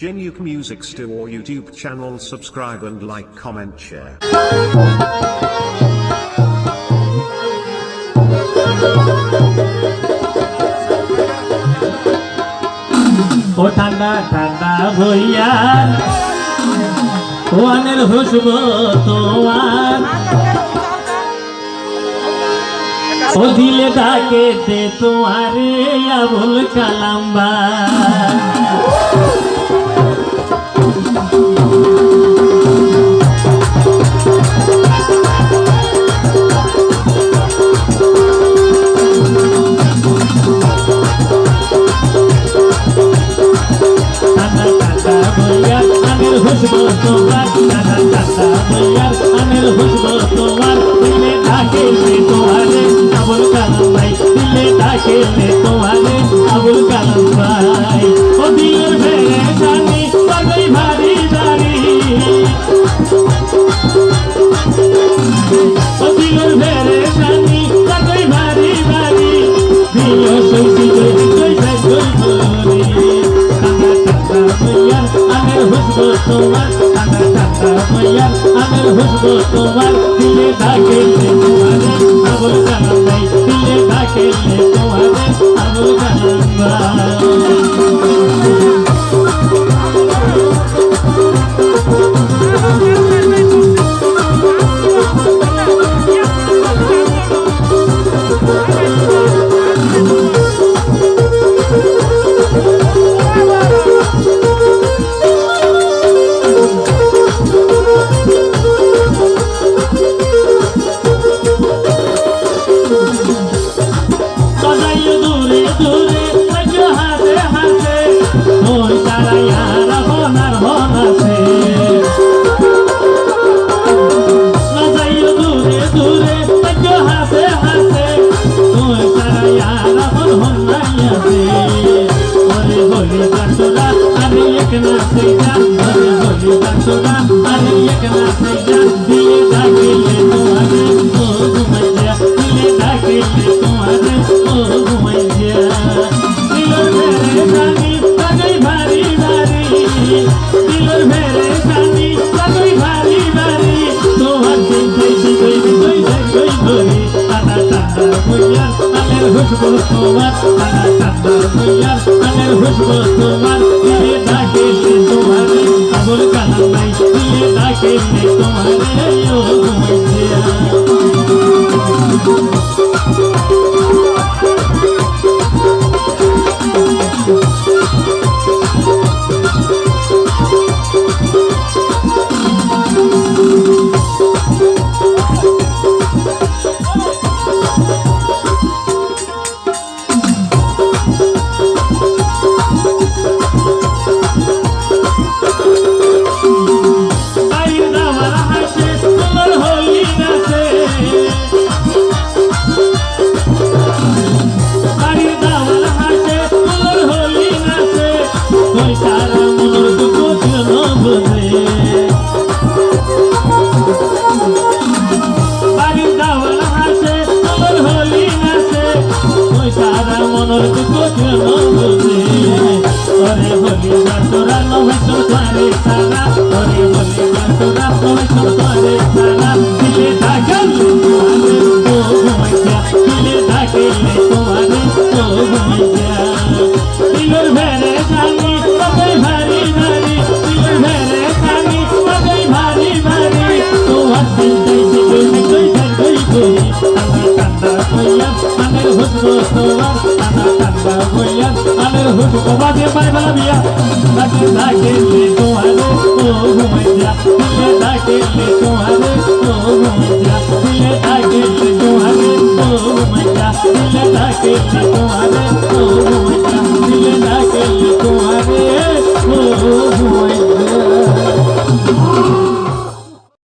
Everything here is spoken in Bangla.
Genuke Music Stew or YouTube channel subscribe and like comment share. ও ঠান্ডা ঠান্ডা ভইয়া ওয়ানের হুসব তোমার ও দিলে ডাকে দে কালাম্বা হুসব তোমার ঠান্ডা ঠান্ডা ভইয়া আনের হুসব তোমার দিলে ডাকে দে তোমারে আবুল কালাম্বাই দিলে ডাকে দে তোমারে আবুল কালাম্বাই ও দিলের ভেড়ে জানি পাগই ভারী দাঁড়ি ও দিলের ভেড়ে জানি পাগই ভারী দাঁড়ি দিও তোমার আমার টাকা মইয়ার আমার হুসবো তোমার দিলে ডাকে তোমার আবুল জানাই দিলে ডাকে তোমারে হলি দাসুরা আমি এক Música আনের হুসবো তোমার আনা কান্দা হইয়া আনের হুসবো বাজে পাই ভালা বিয়া দিলে ডাকে তোমারে, ও ঘুমাইয়া দিলে ডাকে তোমারে, ও ঘুমাইয়া।